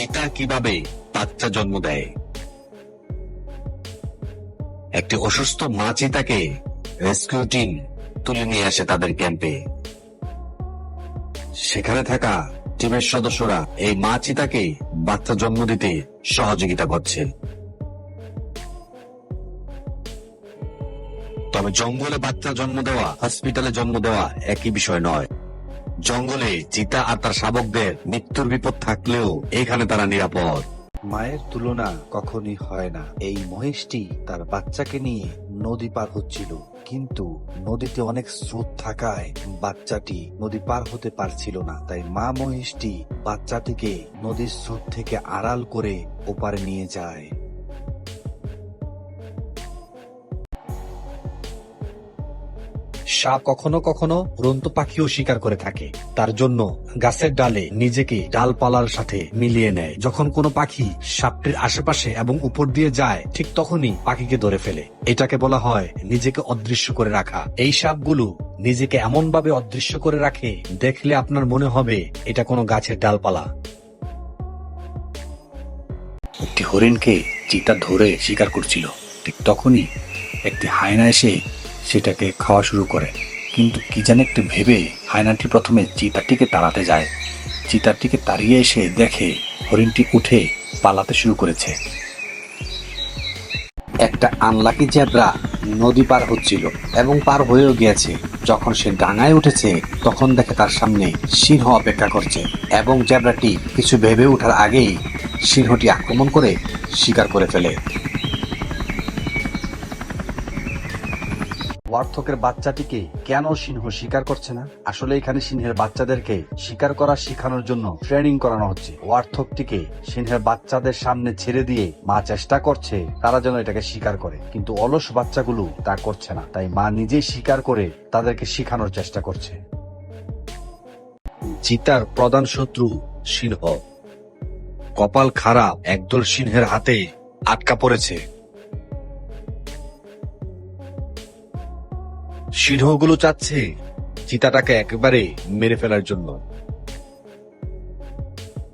চিতা কীভাবে বাচ্চা জন্ম দেয়? একটি অসুস্থ মা চিতাকে রেস্কিউ টিম তুলে নিয়ে আসে তাদের ক্যাম্পে। সেখানে থাকা টিমের সদস্যরা এই মা চিতাকে বাচ্চা জন্ম দিতে সহযোগিতা করছে। তবে জঙ্গলে বাচ্চা জন্ম দেওয়া হসপিটালে জন্ম দেওয়া একই বিষয় নয়। জঙ্গলে চিতা আর তার শাবকদের মৃত্যুর বিপদ থাকলেও এখানে তারা নিরাপদ। মায়ের তুলনা কখনই হয় না। এই মহিষটি তার বাচ্চাকে নিয়ে নদী পার হচ্ছিল। কিন্তু নদীতে অনেক স্রোত থাকায় বাচ্চাটি নদী পার হতে পারছিল না। তাই মা মহিষটি বাচ্চাটিকে নদীর স্রোত থেকে আড়াল করে ওপারে নিয়ে যায়। সাপ কখনো কখনো উড়ন্ত পাখিও শিকার করে থাকে। তার জন্য গাছের ডালে নিজেকে ডালপালার সাথে মিলিয়ে নেয়। যখন কোনো পাখি সাপটির আশেপাশে এবং উপর দিয়ে যায়, ঠিক তখনই পাখিকে ধরে ফেলে। এটাকে বলা হয় নিজেকে অদৃশ্য করে রাখা। এই সাপগুলো নিজেকে এমন ভাবে অদৃশ্য করে রাখে, দেখলে আপনার মনে হবে এটা কোনো গাছের ডালপালা। একটি হরিণকে চিতা ধরে শিকার করছিল। ঠিক তখনই একটি হায়না এসে সেটাকে খাওয়া শুরু করে। কিন্তু কি জানি একটু ভেবে হায়নাটি প্রথমে চিতাটিকে তাড়াতে যায়। চিতাটিকে তাড়িয়ে এসে দেখে হরিণটি উঠে পালাতে শুরু করেছে। একটা আনলাকি জেব্রা নদী পার হচ্ছিল এবং পার হয়েও গিয়েছে। যখন সে ডাঙায় উঠেছে, তখন দেখে তার সামনে সিংহ অপেক্ষা করছে এবং জেব্রাটি কিছু ভেবে ওঠার আগেই সিংহটি আক্রমণ করে শিকার করে ফেলে। ওয়ার্থকের বাচ্চাটিকে কেন সিংহ শিকার করছে না? আসলে এখানে সিংহের বাচ্চাদেরকে শিকার করা শেখানোর জন্য ট্রেনিং করানো হচ্ছে। ওয়ার্থকটিকে সিংহের বাচ্চাদের সামনে ছেড়ে দিয়ে মা চেষ্টা করছে, তারা যেন এটাকে শিকার করে। কিন্তু অলস বাচ্চাগুলো তা করছে না। তাই মা নিজেই শিকার করে তাদেরকে শিখানোর চেষ্টা করছে। চিতার প্রধান শত্রু সিংহ। কপাল খারাপ, একদল সিংহের হাতে আটকা পড়েছে। সিংহগুলো চাচ্ছে চিতাটাকে একেবারে মেরে ফেলার জন্য।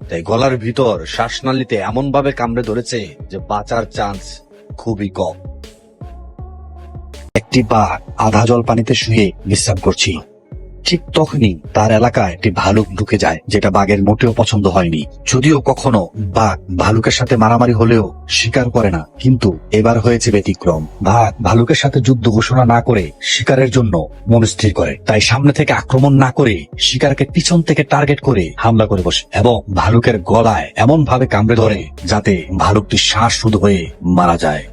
তাই গলার ভিতর শ্বাসনালীতে এমন ভাবে কামড়ে ধরেছে যে বাঁচার চান্স খুবই কম। একটি পা আধা জল পানিতে শুয়ে বিশ্রাম করছিল ঠিক তখনই তার এলাকায় একটি ভালুক ঢুকে যায়, যেটা বাঘের মোটেও পছন্দ হয়নি। যদিও কখনো বাঘ ভালুকের সাথে মারামারি হলেও স্বীকার করে না, কিন্তু এবার হয়েছে ব্যতিক্রম। বাঘ ভালুকের সাথে যুদ্ধ ঘোষণা না করে শিকারের জন্য মনস্থির করে। তাই সামনে থেকে আক্রমণ না করে শিকারকে পিছন থেকে টার্গেট করে হামলা করে বসে এবং ভালুকের গলায় এমন ভাবে কামড়ে ধরে যাতে ভালুকটি শ্বাস শুধু হয়ে মারা যায়।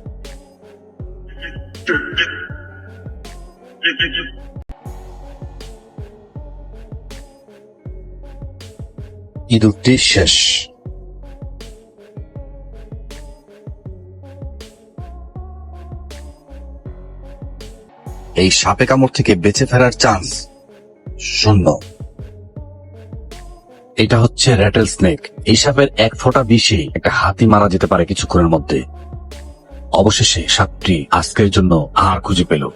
ইঁদুরটি শেষ। এই সাপে কামড় থেকে বেঁচে ফেরার চান্স শূন্য। এটা হচ্ছে র্যাটেল স্নেক এই সাপের এক ফোঁটা বিষে একটা হাতি মারা যেতে পারে কিছুক্ষণের মধ্যে। অবশেষে সাপটি আজকের জন্য আর খুঁজে পেল।